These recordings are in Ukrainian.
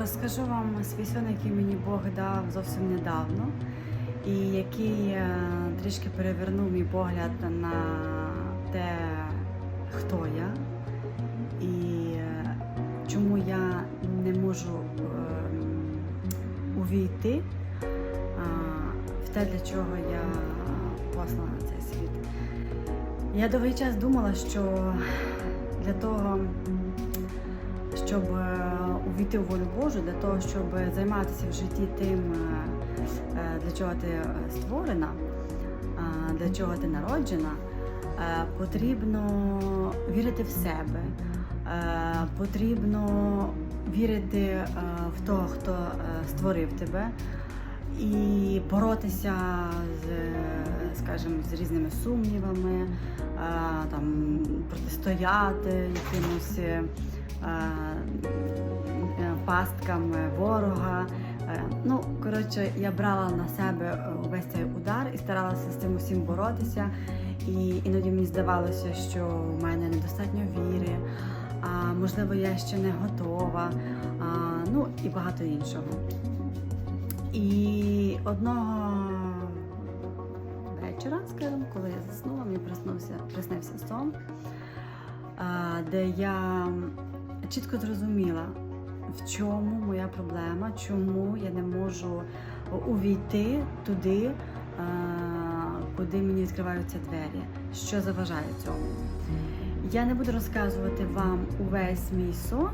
Розкажу вам свій сон, який мені Бог дав зовсім недавно, і який е, трішки перевернув мій погляд на те, хто я і е, чому я не можу е, увійти е, в те, для чого я послана на цей світ. Я довгий час думала, що для того, щоб е, увійти в волю Божу, для того, щоб займатися в житті тим, е, е, для чого ти створена, для чого ти народжена, потрібно вірити в себе, потрібно вірити в того, хто створив тебе. І боротися з, скажімо, з різними сумнівами, там, протистояти якимось е, е, ворога. Е, Ну, коротше, я брала на себе весь цей удар і старалася з цим усім боротися. І іноді мені здавалося, що в мене недостатньо віри, а можливо, я ще не готова, а, ну і багато іншого. І одного вечора, скажімо, коли я заснула, мені приснувся, приснився сон, де я чітко зрозуміла, в чому моя проблема, чому я не можу увійти туди, куди мені відкриваються двері, що заважає цьому. Я не буду розказувати вам увесь мій сон,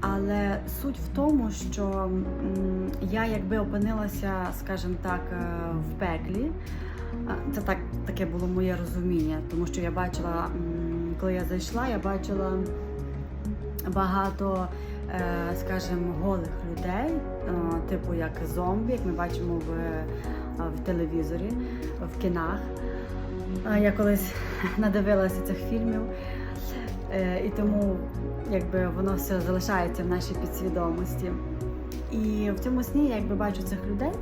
але суть в тому, що я якби опинилася, скажімо так, е, в пеклі. Це так, таке було моє розуміння, тому що я бачила, коли я зайшла, я бачила багато, е, скажімо, голих людей, е, типу як зомбі, як ми бачимо в, в телевізорі, в кінах. Я колись надивилася цих фільмів. Е, І тому якби воно все залишається в нашій підсвідомості. І в цьому сні я якби бачу цих людей.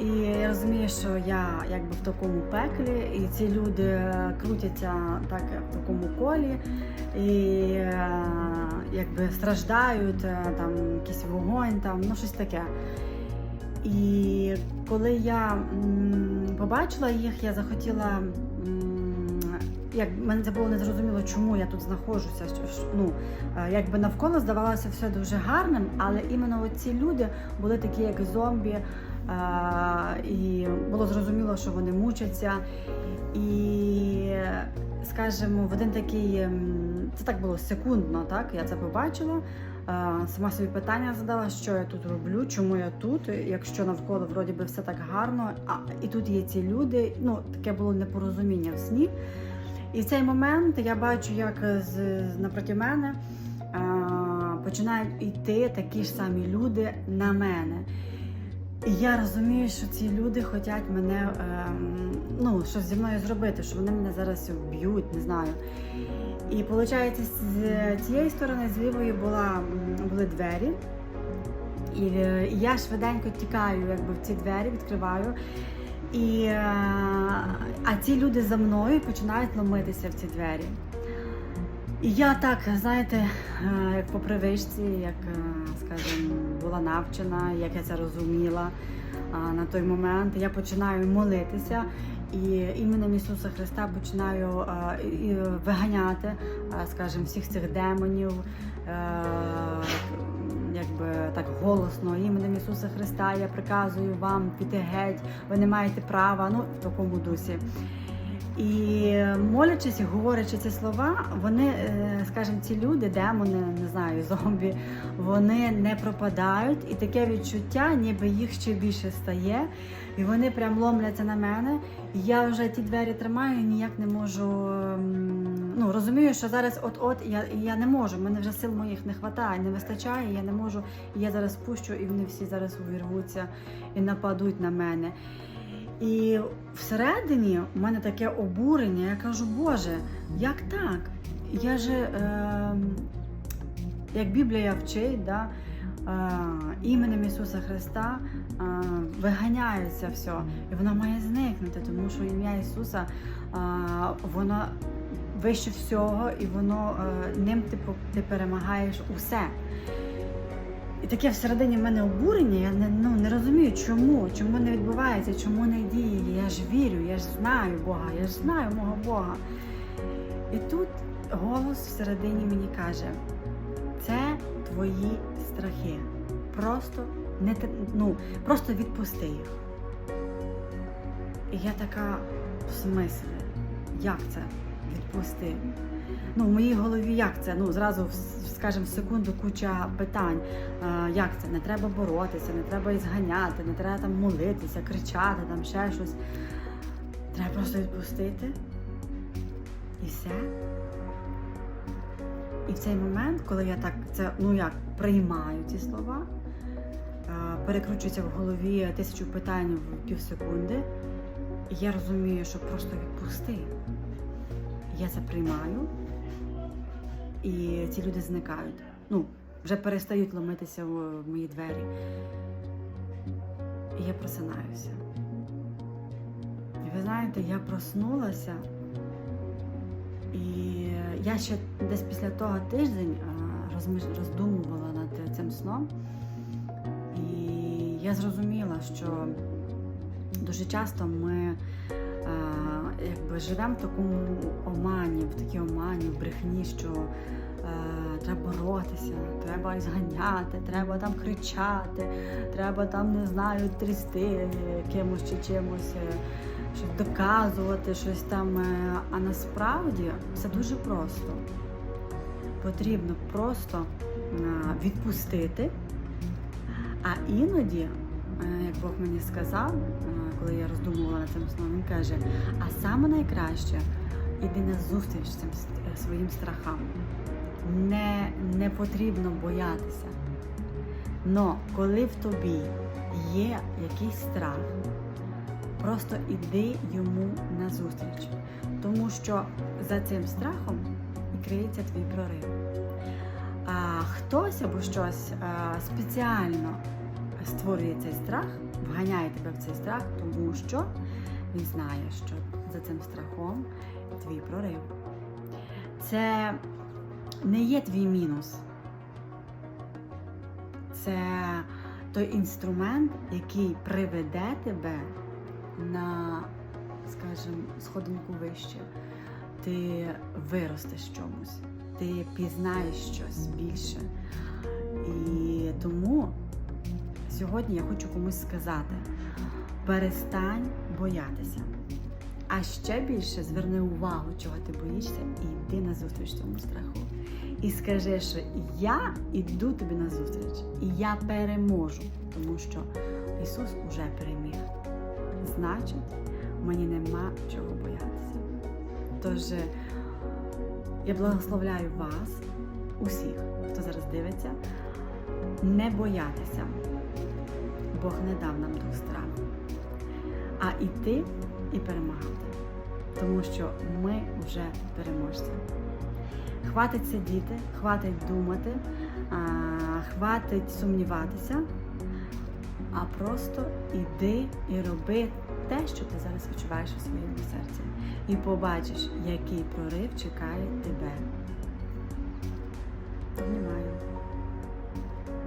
І я розумію, що я якби в такому пеклі, і ці люди крутяться так в такому колі, і якби страждають, е, там якийсь вогонь, там ну щось таке. І коли я побачила їх, я захотіла. Як мене це було незрозуміло, чому я тут знаходжуся. Ну е, якби навколо здавалося все дуже гарним, але іменно ці люди були такі, як зомбі, е, і було зрозуміло, що вони мучаться. І, скажімо, в один такий це так було секундно, так я це побачила. Е, Сама собі питання задала, що я тут роблю, чому я тут, якщо навколо вроді би все так гарно, а і тут є ці люди. Ну таке було непорозуміння в сні. І в цей момент я бачу, як з, напроти мене а, починають йти такі ж самі люди на мене. І я розумію, що ці люди хочуть мене ем, ну, щось зі мною зробити, що вони мене зараз вб'ють, не знаю. І виходить, з цієї сторони, з лівої була, були двері. І е, я швиденько тікаю якби, в ці двері, відкриваю. І, е, а ці люди за мною починають ломитися в ці двері. І я так, знаєте, е, як по привичці, як, скажімо, була навчена, як я це розуміла на той момент, я починаю молитися і іменем Ісуса Христа починаю виганяти, скажімо, всіх цих демонів. Якби так голосно іменем Ісуса Христа я приказую вам піти геть, ви не маєте права, ну в такому дусі. І молячись говорячи ці слова, вони, е, скажімо, ці люди, демони, не знаю, зомбі, вони не пропадають, і таке відчуття, ніби їх ще більше стає, і вони прям ломляться на мене. І я вже ті двері тримаю, ніяк не можу. ем, Ну розумію, що зараз от-от я, я не можу. Мене вже сил моїх не вистачає, не вистачає. Я не можу. Я зараз пущу, і вони всі зараз увірвуться і нападуть на мене. І всередині у мене таке обурення. Я кажу, Боже, як так? Я же, е, як Біблія вчить, да, е, іменем Ісуса Христа е, виганяється все, і воно має зникнути, тому що ім'я Ісуса е, воно вище всього, і воно е, ним ти, ти перемагаєш усе. І таке всередині в мене обурення, я не, ну, не розумію, чому, чому не відбувається, чому не діє. Я ж вірю, я ж знаю Бога, я ж знаю мого Бога. І тут голос всередині мені каже: це твої страхи. Просто не ну, просто відпусти їх. І я така, в смислі, як це відпусти? Ну, в моїй голові як це? Ну, зразу, скажімо, в секунду куча питань. Е, як це? Не треба боротися, не треба зганяти, не треба там молитися, кричати, там ще щось. Треба просто відпустити. І все. І в цей момент, коли я так це, ну як, приймаю ці слова, е, перекручується в голові тисячу питань в півсекунди, і я розумію, що просто відпусти. Я це приймаю, і ці люди зникають. Ну, вже перестають ломитися в мої двері. І я просинаюся. І ви знаєте, я проснулася, і я ще десь після того тиждень роздумувала над цим сном. І я зрозуміла, що дуже часто ми якби живемо в такому омані, в такій омані, в брехні, що е, треба боротися, треба зганяти, треба там кричати, треба там, не знаю, трясти кимось чи чимось, е, щось доказувати, щось там. е, А насправді все дуже просто. Потрібно просто е, відпустити. А іноді, як Бог мені сказав, коли цим сном, він каже: а саме найкраще іди на зустріч цим е, своїм страхам. Не, не потрібно боятися. Но коли в тобі є якийсь страх, просто іди йому на зустріч. Тому що за цим страхом і криється твій прорив. А хтось або щось а, спеціально створює цей страх, вганяє тебе в цей страх, тому що він знає, що за цим страхом твій прорив. Це не є твій мінус. Це той інструмент, який приведе тебе на, скажімо, сходинку вище. Ти виростеш чомусь, ти пізнаєш щось більше. І тому сьогодні я хочу комусь сказати: перестань боятися. А ще більше зверни увагу, чого ти боїшся, і йди на зустріч цьому страху. І скажи, що я йду тобі на зустріч, і я переможу, тому що Ісус уже переміг. Значить, мені нема чого боятися. Тож е, я благословляю вас, усіх, хто зараз дивиться, не боятися. Бог не дав нам дух страху, а йти і перемагати. Тому що ми вже переможці. Хватить сидіти, хватить думати, хватить сумніватися, а просто іди і роби те, що ти зараз відчуваєш у своєму серці. І побачиш, який прорив чекає тебе. Обнімаю.